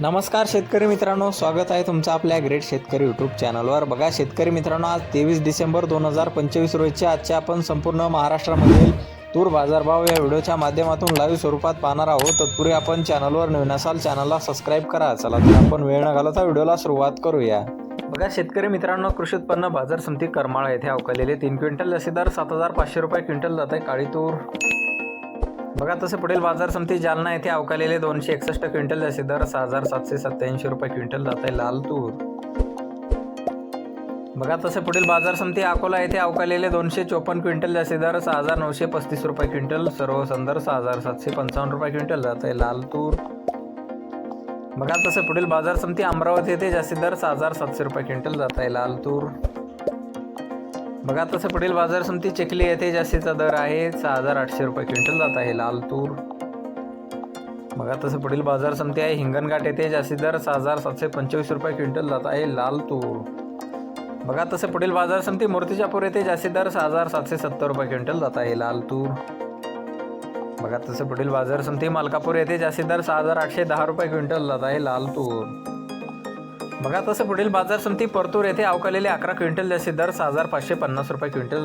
नमस्कार शेतकरी मित्रांनो स्वागत आहे तुमचं आपल्या ग्रेट शेतकरी यूट्यूब चॅनलवर बघा शेतकरी मित्रांनो आज तेवीस डिसेंबर दोन हजार पंचवीस रोजच्या आजच्या आपण संपूर्ण महाराष्ट्रामधील तूर बाजारभाव या व्हिडिओच्या माध्यमातून लाईव्ह स्वरूपात पाहणार आहोत. तत्पूर्वी आपण चॅनलवर नवीन असाल चॅनलला सबस्क्राईब करा. चला तर आपण वेळ न घालवता व्हिडिओला सुरुवात करूया. बघा शेतकरी मित्रांनो कृषी उत्पन्न बाजार समिती करमाळा येथे अवकालेले तीन क्विंटल लसीदार सात हजार पाचशे रुपये क्विंटल जात आहे. काळी तूर बघा तसे पुढील बाजार समिती जालना येथे अवकालेले दोनशे एकसष्ट क्विंटल जास्तीत दर सहा हजार सातशे सत्याऐंशी रुपये क्विंटल जात आहे लाल तूर. बघा तसे पुढील बाजार समिती अकोला येथे अवकालेले दोनशे चोपन्न क्विंटल जास्तीत दर सहा हजार नऊशे पस्तीस रुपये क्विंटल सर्व संदर सहा हजार सातशे पंचावन्न रुपये क्विंटल जात आहे लाल तूर. बघा तसे पुढील बाजार समिती अमरावती येथे जास्तीत दर सहा हजार सातशे रुपये क्विंटल जात आहे लाल तूर. बघा तसं पुढील बाजार समिती चिखली येथे जास्तीचा दर आहे. सहा हजार आठशे रुपये क्विंटल जात आहे लाल तूर. बघा तसं पुढील बाजार समिती आहे. हिंगणघाट येथे जास्तीत दर सहा हजार सातशे पंचवीस रुपये क्विंटल जात आहे लाल तूर. बघा तसं पुढील बाजार समिती मूर्तिजापूर येथे जास्तीत दर सहा हजार सातशे सत्तर रुपये क्विंटल जात आहे लाल तूर. बघा तसं पुढील बाजार समिती मलकापूर येथे जास्ती दर सहा हजार आठशे दहा रुपये क्विंटल जात आहे लाल तूर. बघा तसं पुढील बाजार समिती परतूर येथे अवकालेले अकरा क्विंटल जास्तीत दर सहा हजार पाचशे पन्नास रुपये क्विंटल